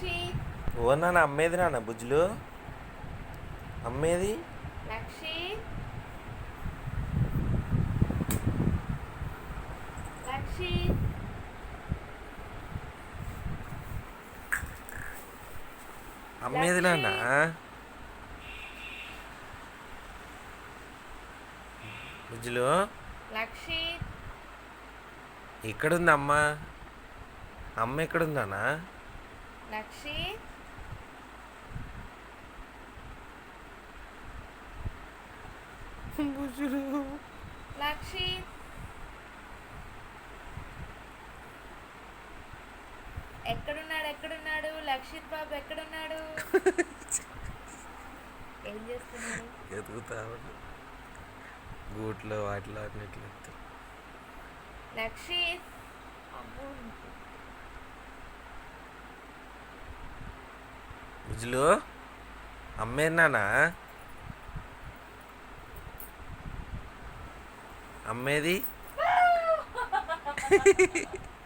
లక్షిత్ ఓ నాన్న అమ్మేది నాన్న బుజ్జులు? అమ్మేది? లక్షిత్ లక్షిత్ అమ్మేది నాన్న? బుజ్జులు? లక్షిత్ ఎక్కడుంది అమ్మ అమ్మ ఎక్కడుందానా లక్షిత్ బుజ్జులు లక్షిత్ ఎక్కడున్నాడు ఎక్కడున్నాడు లక్షిత్ బాబు ఎక్కడున్నాడు ఏం చేస్తున్నాడు ఎదుగుతా. గూట్లో వాటిలో అన్నిట్లో. లక్షిత్ అబ్బో. బుజ్జులు అమ్మేది అమ్మేది?